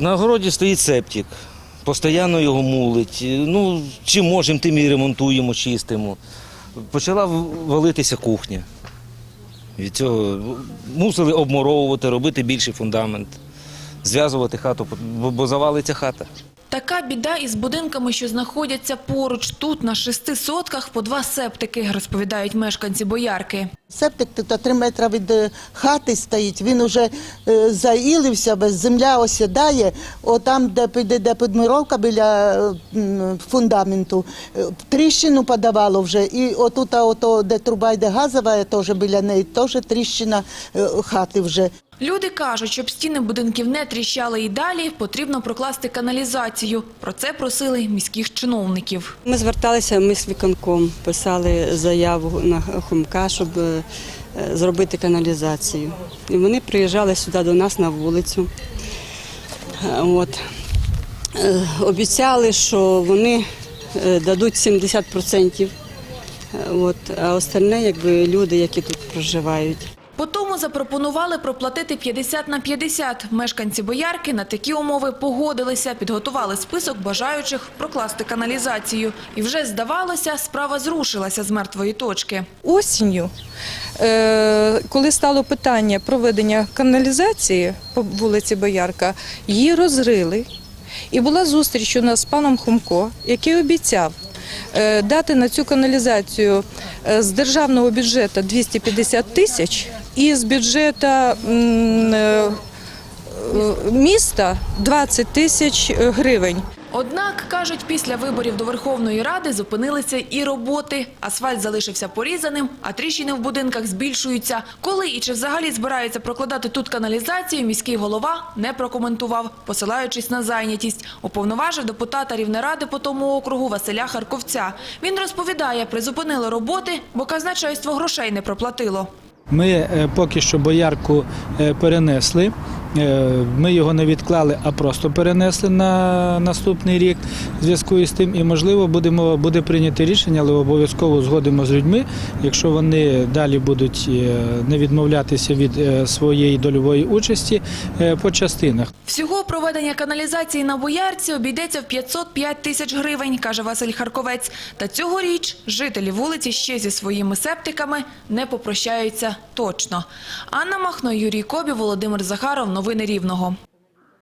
На городі стоїть септик, постійно його мулить. Ну, чим можемо, тим і ремонтуємо, чистимо. Почала валитися кухня. Від цього мусили обмуровувати, робити більший фундамент, зв'язувати хату, бо- завалиться хата. Така біда із будинками, що знаходяться поруч. Тут на шести сотках по два септики, розповідають мешканці Боярки. Септик тут три метри від е, хати стоїть, він уже е, заїлився, без земля осідає. Отам, де піде підмировка біля е, фундаменту, тріщину подавало вже. І отут, ото, де труба йде газова, теж біля неї, теж тріщина хати вже. Люди кажуть, щоб стіни будинків не тріщали і далі, потрібно прокласти каналізацію. Про це просили міських чиновників. Ми зверталися в міськвиконком, писали заяву на Хомка, щоб е, зробити каналізацію. І вони приїжджали сюди до нас на вулицю. Е, От. Е, Обіцяли, що вони дадуть 70%. Е, От. А остальне, якби люди, які тут проживають. По тому запропонували проплатити 50 на 50. Мешканці Боярки на такі умови погодилися, підготували список бажаючих прокласти каналізацію. І вже, здавалося, справа зрушилася з мертвої точки. осінню, е, коли стало питання проведення каналізації по вулиці Боярка, її розрили. І була зустріч у нас з паном Хомко, який обіцяв е, дати на цю каналізацію е, з державного бюджету 250 тисяч і з бюджету е, е, міста 20 тисяч е, гривень. Однак, кажуть, після виборів до Верховної Ради зупинилися і роботи. Асфальт залишився порізаним, а тріщини в будинках збільшуються. Коли і чи взагалі збираються прокладати тут каналізацію, міський голова не прокоментував, посилаючись на зайнятість. Уповноважив депутата Рівнеради по тому округу Василя Харковця. Він розповідає, призупинили роботи, бо казначейство грошей не проплатило. Ми е, поки що боярку е, перенесли. Е, Ми його не відклали, а просто перенесли на наступний рік в зв'язку із тим. І можливо будемо буде прийняти рішення, але обов'язково згодимо з людьми, якщо вони далі будуть е, не відмовлятися від е, своєї дольової участі по частинах. Всього проведення каналізації на Боярці обійдеться в 505 тисяч гривень, каже Василь Харковець. Та цьогоріч жителі вулиці ще зі своїми септиками не попрощаються точно. Анна Махно, Юрій Кобі, Володимир Захаров. Новини Рівного.